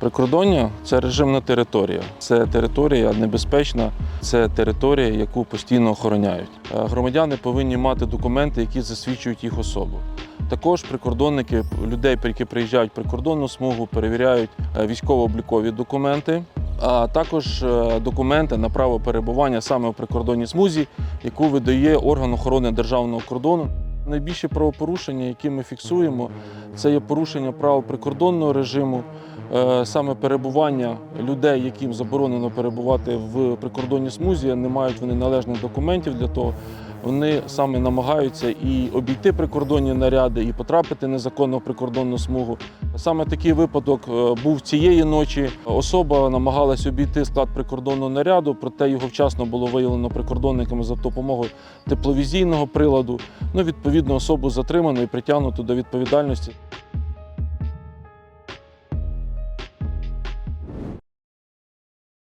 Прикордоння це режимна територія. Це територія небезпечна, це територія, яку постійно охороняють. Е, Громадяни повинні мати документи, які засвідчують їх особу. Також прикордонники людей, які приїжджають в прикордонну смугу, перевіряють е, військово-облікові документи, а також е, документи на право перебування саме у прикордонній смузі, яку видає орган охорони державного кордону. Найбільші правопорушення, які ми фіксуємо, це є порушення прав прикордонного режиму, е, саме перебування людей, яким заборонено перебувати в прикордонній смузі, не мають вони належних документів для того. Вони саме намагаються і обійти прикордонні наряди, і потрапити незаконно в прикордонну смугу. Саме такий випадок е, був цієї ночі. Особа намагалась обійти склад прикордонного наряду, проте його вчасно було виявлено прикордонниками за допомогою тепловізійного приладу. Ну, відповідно, особу затримано і притягнуто до відповідальності.